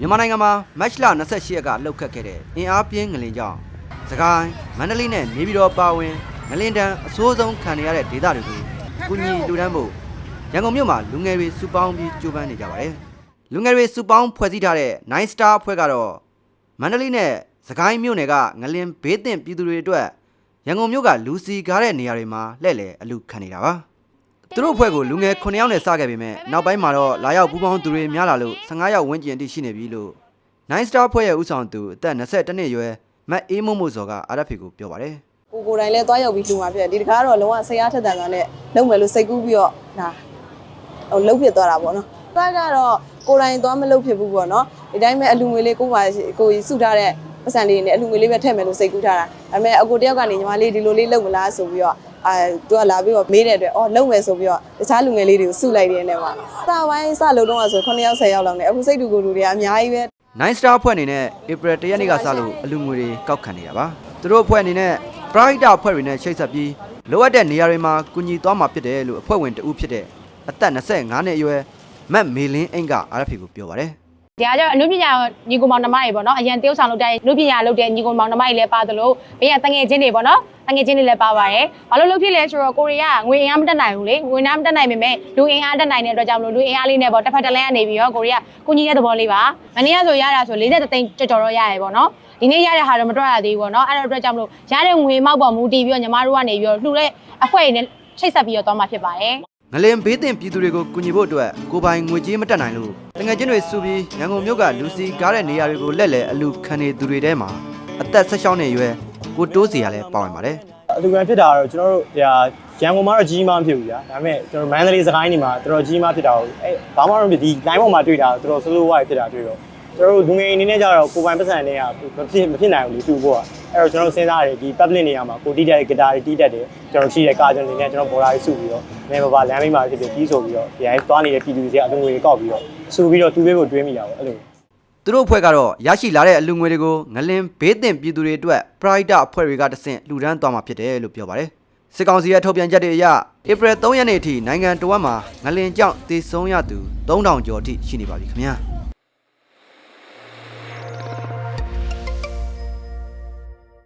မြန်မာနိုင်ငံမှာမတ်လ28ရက်ကလှုပ်ခတ်ခဲ့တဲ့အင်အားပြင်းငလင်ကြောင့်စကိုင်းမန္တလေးနဲ့နေပြည်တော်ပါဝင်ငလင်တန်းအဆိုးဆုံးခံရတဲ့ဒေသတွေကိုကုညီလူတန်းဖို့ရန်ကုန်မြို့မှာလူငယ်တွေစုပေါင်းပြီးကြိုးပမ်းနေကြပါတယ်လူငယ်တွေစုပေါင်းဖွဲ့စည်းထားတဲ့ Nine Star အဖွဲ့ကတော့မန္တလေးနဲ့စကိုင်းမြို့နယ်ကငလင်ဘေးသင့်ပြည်သူတွေအတွက်ရန်ကုန်မြို့ကလူစီကားတဲ့နေရာတွေမှာလှည့်လည်အလူခံနေတာပါ သူတို့အဖွဲ့ကိုလူငယ်9ယောက်နဲ့စခဲ့ပေမဲ့နောက်ပိုင်းမှာတော့လာရောက်ပူးပေါင်းသူတွေများလာလို့15ယောက်ဝန်းကျင်အထိရှိနေပြီလို့ Nine Star ဖွဲ့ရဲ့ဦးဆောင်သူအသက်22နှစ်အရွယ်မတ်အေးမို့မို့စော်က RFA ကိုပြောပါတယ်ကိုကိုယ်တိုင်လည်းသွားရောက်ပြီးလှူမှာဖြစ်တယ်ဒီတကားတော့လုံးဝဆရာထက်တန်ကနဲ့လုံးမယ်လို့စိတ်ကူးပြီးတော့ဒါဟိုလှုပ်ဖြစ်သွားတာပေါ့နော်။ဒါကတော့ကိုယ်တိုင်သွားမလှုပ်ဖြစ်ဘူးပေါ့နော်။ဒီတိုင်းပဲအလူငွေလေးကိုပါကိုကြီးစုထားတဲ့ပတ်စံလေးနဲ့အလူငွေလေးပဲထည့်မယ်လို့စိတ်ကူးထားတာ။ဒါပေမဲ့အကိုတယောက်ကနေညီမလေးဒီလိုလေးလှုပ်မလားဆိုပြီးတော့ အာသူကလာပြီးတော့မေးတဲ့အတွက်အော်လှုပ်မယ်ဆိုပြီးတော့တခြားလူငယ်လေးတွေကိုစုလိုက်တဲ့နဲ့မှာ။စပိုင်းစလှုပ်တော့ဆို9ယောက်10ယောက်လောက်နဲ့အခုစိတ်တူကိုယ်လူတွေကအများကြီးပဲ Nine Star အဖွဲ့အနေနဲ့ April 1ရက်နေ့ကစလို့အလူငွေတွေကောက်ခံနေတာပါသူတို့အဖွဲ့အနေနဲ့ Pride အဖွဲ့တွေနဲ့ချိတ်ဆက်ပြီးလိုအပ်တဲ့နေရာတွေမှာကူညီသွားမှာဖြစ်တယ်လို့အဖွဲ့ဝင်တဦးဖြစ်တဲ့အသက်25နှစ်အရွယ်မတ်မေလင်းအင်က RFA ကိုပြောပါတယ် ဒီကကျတော့အနုပညာညီကောင်မောင်နှမတွေပေါ့နော်အရန်တေးဥဆောင်လုပ်တဲ့အနုပညာလုပ်တဲ့ညီကောင်မောင်နှမတွေလည်းပါသလိုဘေးကတငယ်ချင်းတွေပေါ့နော်တငယ်ချင်းတွေလည်းပါပါတယ်ဘာလို့လုပ်ဖြစ်လဲဆိုတော့ကိုရီးယားငွေအင်အားမတက်နိုင်ဘူးလေငွေအားမတက်နိုင်ပေမဲ့လူအင်အားတက်နိုင်တဲ့အတွက်ကြောင့်မလို့လူအင်အားလေးနဲ့ပေါ့တစ်ဖက်တစ်လမ်းကနေပြီးတော့ကိုရီးယားကုညီတဲ့သဘောလေးပါမနေ့ကဆိုရတာဆို40သိန်းကြော်ကြော်တော့ရရပေါ့နော်ဒီနေ့ရတဲ့ဟာတော့မတွက်ရသေးဘူးပေါ့နော်အဲ့တော့အတွက်ကြောင့်မလို့ရတဲ့ငွေမောက်ပေါ်မူတည်ပြီးတော့ညီမတို့ကနေပြီးတော့လှူတဲ့အဖွဲ့တွေနဲ့ချိတ်ဆက်ပြီးတော့သွားမှာဖြစ်ပါတယ် ငလင်ဘေးတင်ပြည်သူတွေကိုကူညီဖို့အတွက်ကိုပိုင်ငွေကြေးမတက်နိုင်လို့တငယ်ချင်းတွေစုပြီးရန်ကုန်မြို့ကလူစီကားတဲ့နေရာတွေကိုလက်လဲအလူခံနေသူတွေထဲမှာအသက်16နှစ်အရွယ်ကိုတိုးစီရလည်းပါဝင်ပါတယ်အလူကန်ဖြစ်တာကတော့ကျွန်တော်တို့ဟိုရန်ကုန်မှာတော့ကြီးမားမဖြစ်ဘူးဗျာဒါပေမဲ့ကျွန်တော်မန္တလေးစကိုင်းနေမှာတော်တော်ကြီးမားဖြစ်တာကိုအဲဘာမှမဖြစ်ဒီ line ပေါ်မှာတွေ့တာတော်တော်ဆလိုဝိုင်းဖြစ်တာတွေ့တော့ ကျွန်တော်တို့လူငယ်အနေနဲ့ကြတော့ကိုယ်ပိုင်ပတ်စံတွေကမဖြစ်မဖြစ်နိုင်ဘူးလေတူဖို့อ่ะအဲ့တော့ကျွန်တော်တို့စဉ်းစားရတယ်ဒီ public နေရာမှာကိုတီးတဲ့ဂီတာတွေတီးတတ်တယ်ကျွန်တော်ရှိတဲ့ကာဂျွန်တွေနဲ့ကျွန်တော်ဘော်လာတွေစုပြီးတော့နေပါပါလမ်းမိမှာဖြစ်ဖြစ်ပြီးဆိုပြီးတော့ဒီတိုင်းသွားနေတဲ့ပြည်သူတွေကအလူငွေတွေကောက်ပြီးတော့စုပြီးတော့တူးပေးဖို့တွေးမိတာပေါ့အဲ့လိုသူတို့အဖွဲ့ကတော့ရရှိလာတဲ့အလူငွေတွေကိုငလင်ဘေးတင်ပြည်သူတွေအတွက် Pride အဖွဲ့တွေကတဆင့်လှူဒန်းသွားမှာဖြစ်တယ်လို့ပြောပါတယ်စစ်ကောင်စီရဲ့ထုတ်ပြန်ချက်တွေအရဧပြီ3ရက်နေ့အထိနိုင်ငံတော်မှာငလင်ကြောင့်သေဆုံးရသူ3000ကျော်အထိရှိနေပါပြီခင်ဗျာ